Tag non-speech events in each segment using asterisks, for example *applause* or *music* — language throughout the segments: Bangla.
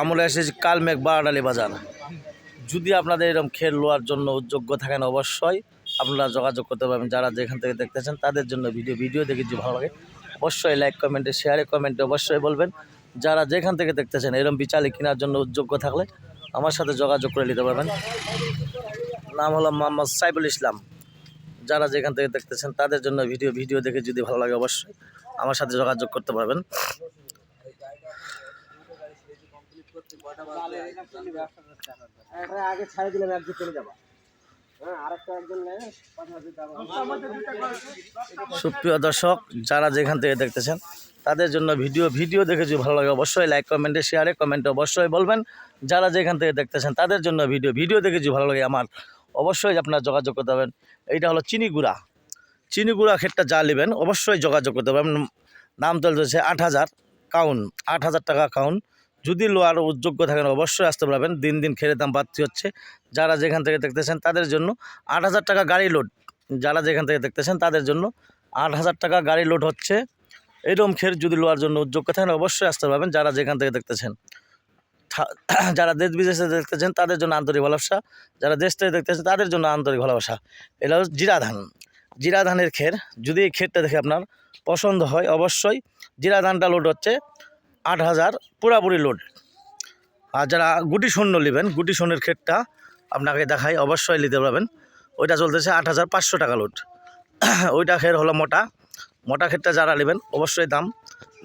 আমরা এসেছি কালমেঘ বারাডালি বাজার। যদি আপনাদের এরকম খেল লোয়ার জন্য যোগ্য থাকেন অবশ্যই আপনারা যোগাযোগ করতে পারবেন। যারা যেখান থেকে দেখতেছেন, তাদের জন্য ভিডিও ভিডিও দেখে যদি ভালো লাগে, অবশ্যই লাইক কমেন্টে শেয়ারে কমেন্টে অবশ্যই বলবেন। যারা যেখান থেকে দেখতেছেন, এরকম বিচালি কেনার জন্য যোগ্য থাকলে আমার সাথে যোগাযোগ করে নিতে পারবেন। নাম হলো মোহাম্মদ সাইফুল ইসলাম। যারা যেখান থেকে দেখতেছেন, তাদের জন্য ভিডিও ভিডিও দেখে যদি ভালো লাগে অবশ্যই আমার সাথে যোগাযোগ করতে পারবেন। আগে ছাড়ে দিলাম একজন চলে যাবা। হ্যাঁ আরেকটা একজন নেয় সুপ্রিয় দর্শক যারা যেখান থেকে দেখতেছেন তাদের জন্য ভিডিও ভিডিও দেখে যদি ভালো লাগে অবশ্যই লাইক কমেন্টে শেয়ারে কমেন্টে অবশ্যই বলবেন। যারা যেখান থেকে দেখতেছেন তাদের জন্য ভিডিও ভিডিও দেখে যদি ভালো লাগে আমার অবশ্যই আপনারা যোগাযোগ করতে পারবেন। এইটা হলো চিনি গুঁড়া চিনি গুঁড়া ক্ষেতটা যা নেবেন অবশ্যই যোগাযোগ করতে পারবেন। নাম চলতেছে আট হাজার কাউন আট হাজার টাকা কাউন যদি লোয়ার যোগ্য থাকেন, অবশ্যই আসতে পারবেন। দিন দিন খেরে দাম বাড়তি হচ্ছে। যারা যেখান থেকে দেখতেছেন, তাদের জন্য আট হাজার টাকা গাড়ি লোড যারা যেখান থেকে দেখতেছেন, তাদের জন্য আট হাজার টাকা গাড়ি লোড হচ্ছে। এরকম খের যদি লোয়ার জন্য যোগ্য থাকেন, অবশ্যই আসতে পারবেন। যারা যেখান থেকে দেখতেছেন *clears throat* যারা দেশ বিদেশে দেখতেছেন, তাদের জন্য আন্তরিক ভালোবাসা। যারা দেশ থেকে দেখতেছেন, তাদের জন্য আন্তরিক ভালোবাসা। এটা হচ্ছে জিরা ধান জিরা ধানের খের যদি এই খেরটা দেখে আপনার পছন্দ হয়, অবশ্যই জিরা ধানটা লোড হচ্ছে। আট হাজার পুরাপুরি লোড আর যারা গুটি শূন্য নেবেন, গুটি শূন্যের ক্ষেতটা আপনাকে দেখাই, অবশ্যই নিতে পারবেন। ওইটা চলতেছে আট হাজার পাঁচশো টাকা লোড *clears throat* ওইটা খের হলো মোটা। মোটা ক্ষেতটা যারা নেবেন, অবশ্যই দাম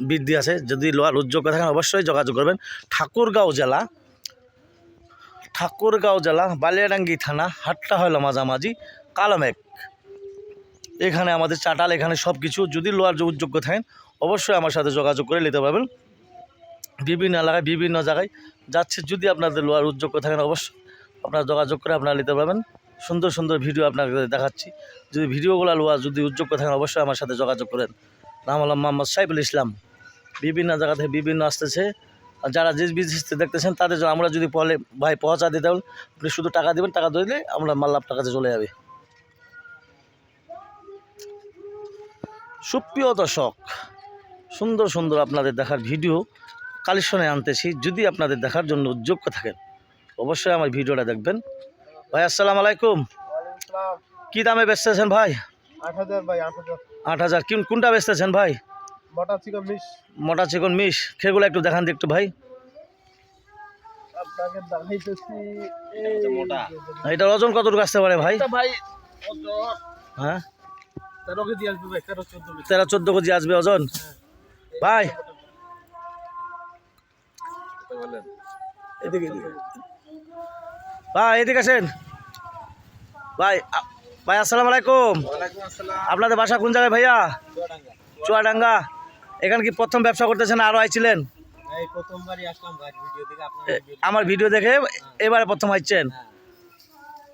বৃদ্ধি আছে। যদি লোয়ার উদ্যোগ থাকেন, অবশ্যই যোগাযোগ করবেন। ঠাকুরগাঁও জেলা ঠাকুরগাঁও জেলা, বালিয়াডাঙ্গি থানা, হাটটা হলো মাঝামাঝি, কালামেক। এখানে আমাদের চাটাল, এখানে সব কিছু যদি লোয়ার উদ্যোগ্য থাকেন, অবশ্যই আমার সাথে যোগাযোগ করে নিতে পারবেন। বিভিন্ন এলাকায়, বিভিন্ন জায়গায় যাচ্ছে। যদি আপনাদের লোয়ার উদ্যোগ করে থাকেন, অবশ্যই আপনারা যোগাযোগ করে আপনারা নিতে পারবেন। সুন্দর সুন্দর ভিডিও আপনাকে দেখাচ্ছি। যদি ভিডিওগুলো লোয়া, যদি উদ্যোগ করে থাকেন, অবশ্যই আমার সাথে যোগাযোগ করেন। নাম হলাম মোহাম্মদ সাইফুল ইসলাম। বিভিন্ন জায়গা থেকে বিভিন্ন আসতেছে। আর যারা যে থেকে দেখতেছেন, তাদের জন্য আমরা যদি পলে ভাই পৌঁছা দিতে হলে আপনি শুধু টাকা দেবেন, টাকা দিলে আমরা মাল আপনার কাছে চলে যাবে। সুপ্রিয় দর্শক, সুন্দর সুন্দর আপনাদের দেখার ভিডিও। কালেকশনে আনতেছি যদি আপনাদের দেখার জন্য যোগ্য থাকেন অবশ্যই আমার ভিডিওটা দেখবেন। ভাই আসসালাম আলাইকুম। কি দামে বেচতেছেন ভাই? আট হাজার আট কোনটা বেচতেছেন ভাই? মোটা চিকন মিস মোটা চিকন মিশ। খেগুলো একটু দেখান দিই একটু ভাই। এটার ওজন কতটুকু আসতে পারে ভাই? হ্যাঁ? তেরো কেজি আসবে তেরো চোদ্দ কেজি। কেজি আসবে ওজন? ভাই এদিকে এদিকে। ভাই এদিকে আসেন। ভাই ভাই আসসালামু আলাইকুম। আপনাদের বাসা কোন জায়গায় ভাইয়া? চুয়াডাঙ্গা। এখানে কি প্রথম ব্যবসা করতেছেন আরও আইছিলেন? আমার ভিডিও দেখে এবারে প্রথম আইছেন? হ্যাঁ।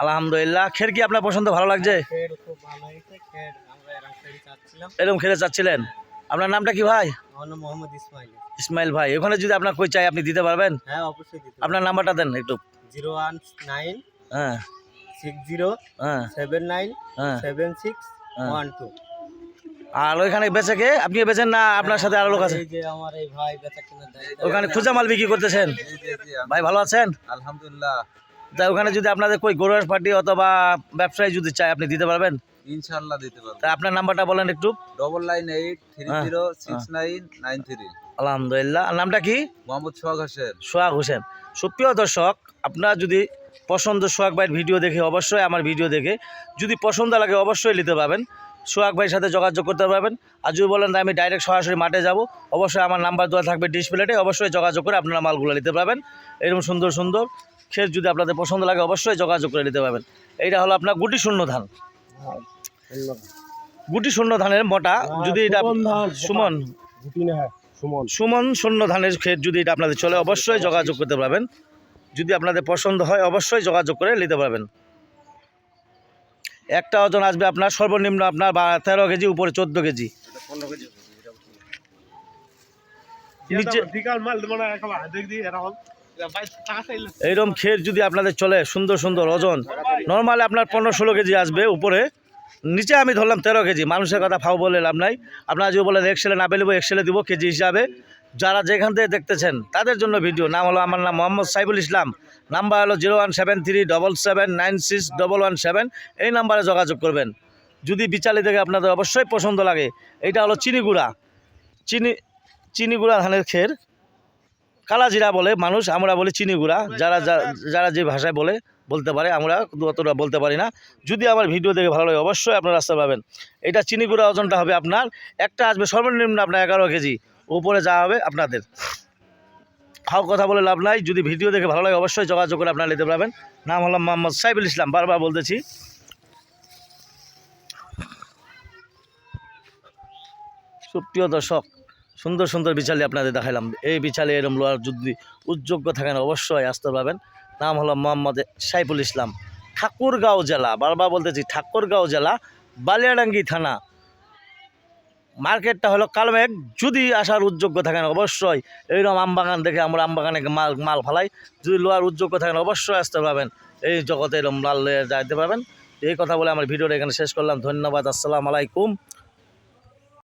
আলহামদুলিল্লাহ খের কি আপনার পছন্দ ভালো লাগছে? এরকম এরকম খেলে চাচ্ছিলেন? আপনার নামটা কি ভাই? আমার নাম মোহাম্মদ ইসমাইল। ইসমাইল ভাই ওখানে যদি আপনার কই চাই আপনি দিতে পারবেন? হ্যাঁ অবশ্যই দিতে আপনার নাম্বারটা দেন একটু। জিরো ওয়ান নাইন হ্যাঁ। সিক্স জিরো হ্যাঁ। সেভেন নাইন হ্যাঁ। সেভেন সিক্স হ্যাঁ। One two. আর ওইখানে বেচে কে? আপনি বেচেন না আপনার সাথে আরও লোক আছে। ওখানে খুচা মাল বিক্রি করতেছেন? ভাই ভালো আছেন? আলহামদুলিল্লাহ। তা ওখানে যদি আপনাদের কই গরুয়ার পার্টি অথবা ব্যবসায়ী যদি চায় আপনি দিতে পারবেন? ইনশাল্লাহ দিতে পারব। তা আপনার নাম্বারটা বলেন একটু। Double nine eight three zero six nine nine three আলহামদুলিল্লাহ। আর নামটা কি? মোহাম্মদ সোহাগ হোসেন। সোহাগ হোসেন। সুপ্রিয় দর্শক আপনার যদি পছন্দ সোহাগ ভাইয়ের ভিডিও দেখে অবশ্যই আমার ভিডিও দেখে যদি পছন্দ লাগে অবশ্যই নিতে পারবেন। সোহাগ ভাইয়ের সাথে যোগাযোগ করতে পারবেন। আর যদি বলেন আমি ডাইরেক্ট সরাসরি মাঠে যাব অবশ্যই আমার নাম্বার দেওয়া থাকবে ডিসপ্লেটে অবশ্যই যোগাযোগ করে আপনারা মালগুলো নিতে পারবেন। এরকম সুন্দর সুন্দর ক্ষেত যদি আপনাদের পছন্দ লাগে অবশ্যই যোগাযোগ করে নিতে পারবেন। এইটা হলো আপনার গুটি শূন্য ধান। গুটি শূন্য ধানের মোটা যদি এটা সুমন সুমন। সুমন। শূন্য ধানের ক্ষেত যদি এটা আপনাদের চলে অবশ্যই যোগাযোগ করতে পারবেন। যদি আপনাদের পছন্দ হয় অবশ্যই যোগাযোগ করে নিতে পারবেন। একটা ওজন আসবে আপনার সর্বনিম্ন আপনার বা তেরো কেজি উপরে চোদ্দ কেজি। নিচে এইরকম ক্ষেত যদি আপনাদের চলে, সুন্দর সুন্দর ওজন। নর্মালি আপনার পনেরো ষোলো কেজি আসবে উপরে। নিচে আমি ধরলাম তেরো কেজি। মানুষের কথা ফাও বলে লাভ নাই। আপনারা যদি বলেন এক্সেলে না পেলেবো এক্সেলে দিব কেজি হিসাবে। যারা যেখান থেকে দেখতেছেন, তাদের জন্য ভিডিও। নাম হলো আমার নাম মোহাম্মদ সাইবুল ইসলাম। নাম্বার হলো zero one seven three double seven nine six double one seven. এই নাম্বারে যোগাযোগ করবেন। যদি বিচালি থেকে আপনাদের অবশ্যই পছন্দ লাগে এটা হলো চিনিগুড়া। চিনি, চিনিগুড়া ধানের খের কালাজিরা বলে, মানুষ, আমরা বলি চিনিগুড়া যারা যা- যারা যে ভাষায় বলে, বলতে পারে, আমরা অতটা বলতে পারি না। যদি আমার ভিডিও দেখে ভালো লাগে, অবশ্যই আপনারা রাস্তা পাবেন। এটা চিনিগুড়া ওজনটা হবে আপনার, একটা আসবে সর্বনিম্ন আপনার এগারো কেজি। উপরে যা হবে আপনাদের। খাও কথা বলে লাভ নাই। যদি ভিডিও দেখে ভালো লাগে, অবশ্যই যোগাযোগ করে আপনারা নিতে পারবেন। নাম হলো মোহাম্মদ সাইবুল ইসলাম, বারবার বলতেছি। সুপ্রিয় দর্শক সুন্দর সুন্দর বিচালি আপনাদের দেখাইলাম। এই বিচালি এরম লোয়ার যদি উদ্যোগ্য থাকেন, অবশ্যই আসতে পারবেন। নাম হলো মোহাম্মদ সাইফুল ইসলাম। ঠাকুরগাঁও জেলা, বারবার বলতেছি, ঠাকুরগাঁও জেলা, বালিয়াডাঙ্গি থানা। মার্কেটটা হলো কালমেঘ। যদি আসার উদ্যোগ্য থাকেন, অবশ্যই এইরকম আমবাগান দেখে আমরা আমবাগানে মাল মাল ফালাই। যদি লোয়ার উদ্যোগ্য থাকেন, অবশ্যই আসতে পারবেন। এই জগতে এরম লাল লয়ে যাইতে পারবেন। এই কথা বলে আমার ভিডিওটা এখানে শেষ করলাম। ধন্যবাদ, আসসালামু আলাইকুম।